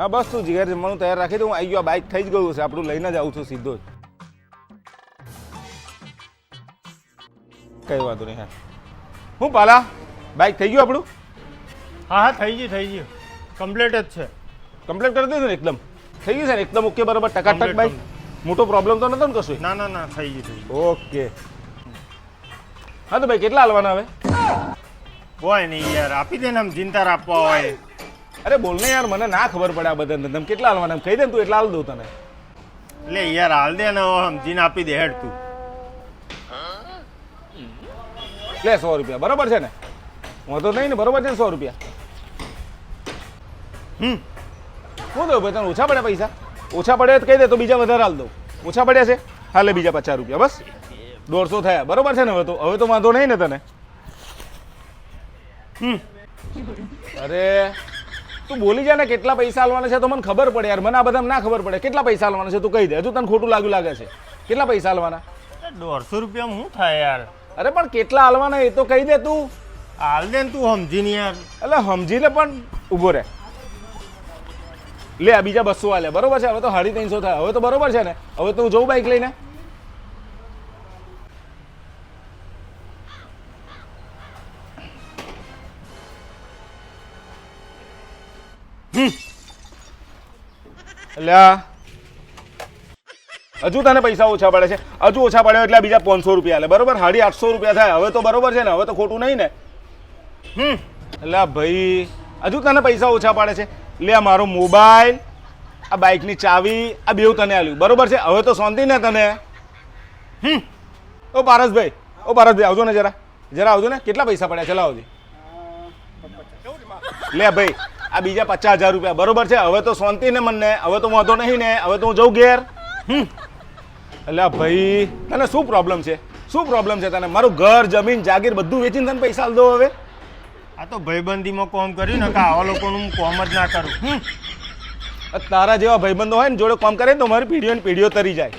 હા બસ તું જીગર જમવાનું તૈયાર રાખી દઉં હું આવી ગયો બાઇક થઈ જ ગયું છે આપણું લઈને જ આવું છું સીધો જ. કઈ વાંધો નહીં હા. હું પાલા? બાઇક થઈ ગયું આપણું? હા હા થઈ ગયું થઈ ગયું. કમ્પ્લીટ જ છે. કમ્પ્લીટ કરી દીધું ને એકદમ? થઈ ગયું છે ને એકદમ ઓકે બરાબર? ટકાટક બાઇક મોટો પ્રોબ્લેમ તો નતો ને કશું? ના ના ના થઈ ગયું થઈ ગયું. ઓકે. હા તો ભાઈ કેટલા હાલવાના હવે? હોય નહીં યાર આપી દે ને આમ ચિંતા આપવા હોય. અરે બોલ ને યાર મને ના ખબર પડે આ બધા ધંધમ કેટલા હાલવાના? એમ કહી દે ને તું એટલા હાલ દઉં તને. એટલે યાર હાલ દે ને સમજીને આપી દે હેડ તું. લે સો રૂપિયા. બરાબર છે ને? વાંધો નહીં ને બરાબર છે ને સો રૂપિયા? હમ. શું દઉં ભાઈ તને ઓછા પડે પૈસા? ઓછા પડે તો કહી દે તો બીજા વધારે હાલ દઉં. ઓછા પડ્યા છે? હાલે બીજા પચાસ રૂપિયા બસ. દોઢસો થયા. બરોબર છે ને હવે તો હવે તો વાંધો નહીં ને તને. હમ. અરે તું બોલી જા ને કેટલા પૈસા આલવાના છે તો મને ખબર પડે યાર. મને આ બધા ના ખબર પડે. કેટલા પૈસા આલવાના છે તું કહી દે. હજુ તને ખોટું લાગ્યું લાગે છે. કેટલા પૈસા આલવાના? દોઢસો રૂપિયા હું થાય યાર? અરે પણ કેટલા આલવાના એ તો કહી દે તું. હાલ દે ને તું સમજીને યાર. એટલે સમજીને પણ ઊભો રહે. લે આ બીજા બસો આલે બરોબર છે? હવે તો સાડી ત્રણસો થાય. હવે તો બરોબર છે ને? હવે તો હું જઉં બાઈક લઈને. એટલે હજુ તને પૈસા ઓછા પડે છે. હજુ ઓછા પડે એટલે બીજા પાંચસો રૂપિયા આલે. બરોબર? સાડી આઠસો રૂપિયા થાય. હવે તો બરોબર છે ને? હવે તો ખોટું નહીં ને? હમ. એટલે ભાઈ, હજુ તને પૈસા ઓછા પાડે છે. લે આ મારો મોબાઈલ, આ બાઇકની ચાવી, આ બેવ તને આલ્યું. બરોબર છે? હવે તો શાંતિ ને તને. હમ. ઓ પારસભાઈ ઓ પારસભાઈ, આવજો ને જરા. જરા આવજો ને. કેટલા પૈસા પડ્યા ચલા આવજો લે ભાઈ આ બીજા પચાસ હજાર રૂપિયા. બરોબર છે? હવે તો શાંતિ ને મને હવે તો વાંધો નહીં ને હવે તો હું જઉં ઘેર. હમ. એટલે ભાઈ તને શું પ્રોબ્લેમ છે? શું પ્રોબ્લેમ છે તને? મારું ઘર જમીન જાગીર બધું વેચીને તને પૈસા આલ દો હવે. આ તો ભાઈબંધીમાં કોમ કર્યું ને કે આવા લોકોનું હું કોમ જ ના કરું. હમ. તારા જેવા ભાઈબંધો હોય ને જોડે કોમ કરે ને તો મારી પેઢીઓ ને પેઢીઓ તરી જાય.